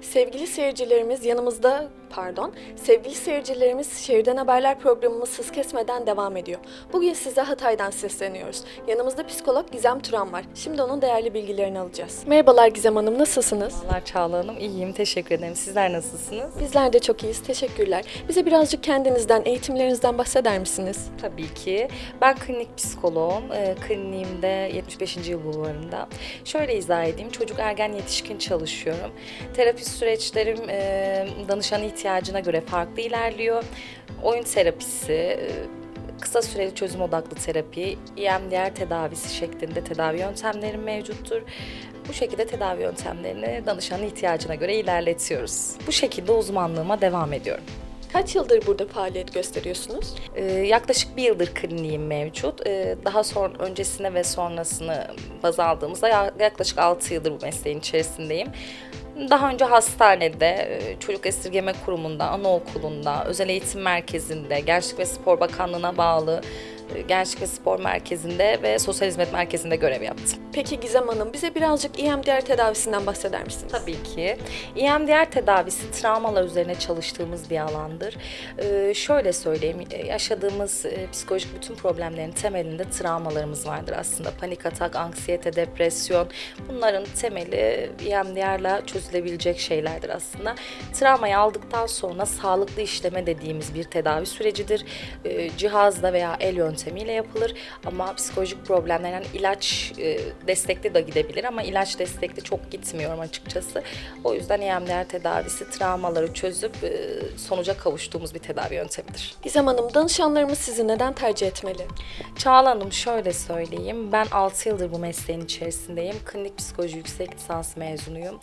Sevgili seyircilerimiz yanımızda pardon sevgili seyircilerimiz Şehirden Haberler programımız hız kesmeden devam ediyor. Bugün size Hatay'dan sesleniyoruz. Yanımızda psikolog Gizem Turan var. Şimdi onun değerli bilgilerini alacağız. Merhabalar Gizem Hanım nasılsınız? Merhabalar Çağla Hanım. İyiyim. Teşekkür ederim. Sizler nasılsınız? Bizler de çok iyiyiz. Teşekkürler. Bize birazcık kendinizden, eğitimlerinizden bahseder misiniz? Tabii ki. Ben klinik psikoloğum. Ee, kliniğimde 75. yıl bulvarında. Şöyle izah edeyim. Çocuk ergen yetişkin çalışıyorum. Terapi süreçlerim e, danışan ihtiyacına göre farklı ilerliyor. Oyun terapisi, e, kısa süreli çözüm odaklı terapi, EMDR tedavisi şeklinde tedavi yöntemlerim mevcuttur. Bu şekilde tedavi yöntemlerini danışanın ihtiyacına göre ilerletiyoruz. Bu şekilde uzmanlığıma devam ediyorum. Kaç yıldır burada faaliyet gösteriyorsunuz? Ee, yaklaşık bir yıldır kliniğim mevcut. Ee, daha sonra öncesine ve sonrasını baz aldığımızda ya- yaklaşık 6 yıldır bu mesleğin içerisindeyim. Daha önce hastanede, e, çocuk esirgeme kurumunda, anaokulunda, özel eğitim merkezinde, Gençlik ve Spor Bakanlığı'na bağlı Gençlik Spor Merkezi'nde ve Sosyal Hizmet Merkezi'nde görev yaptım. Peki Gizem Hanım bize birazcık EMDR tedavisinden bahseder misiniz? Tabii ki. EMDR tedavisi travmalar üzerine çalıştığımız bir alandır. Ee, şöyle söyleyeyim, e, yaşadığımız e, psikolojik bütün problemlerin temelinde travmalarımız vardır aslında. Panik atak, anksiyete, depresyon bunların temeli EMDR'la çözülebilecek şeylerdir aslında. Travmayı aldıktan sonra sağlıklı işleme dediğimiz bir tedavi sürecidir. Ee, cihazla veya el yöntemiyle yapılır ama psikolojik problemler yani ilaç e, destekli de gidebilir ama ilaç destekli çok gitmiyorum açıkçası. O yüzden EMDR tedavisi travmaları çözüp e, sonuca kavuştuğumuz bir tedavi yöntemidir. Gizem Hanım danışanlarımız sizi neden tercih etmeli? Çağla Hanım şöyle söyleyeyim. Ben 6 yıldır bu mesleğin içerisindeyim. Klinik psikoloji yüksek lisans mezunuyum.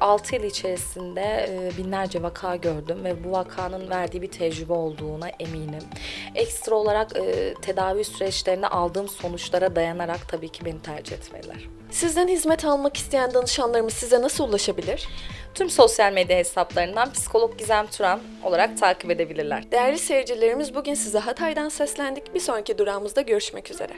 6 yıl içerisinde e, binlerce vaka gördüm ve bu vakanın verdiği bir tecrübe olduğuna eminim. Ekstra olarak e, tedavi süreçlerinde aldığım sonuçlara dayanarak tabii ki beni tercih etmeliler. Sizden hizmet almak isteyen danışanlarımız size nasıl ulaşabilir? Tüm sosyal medya hesaplarından psikolog Gizem Turan olarak takip edebilirler. Değerli seyircilerimiz bugün size Hatay'dan seslendik. Bir sonraki durağımızda görüşmek üzere.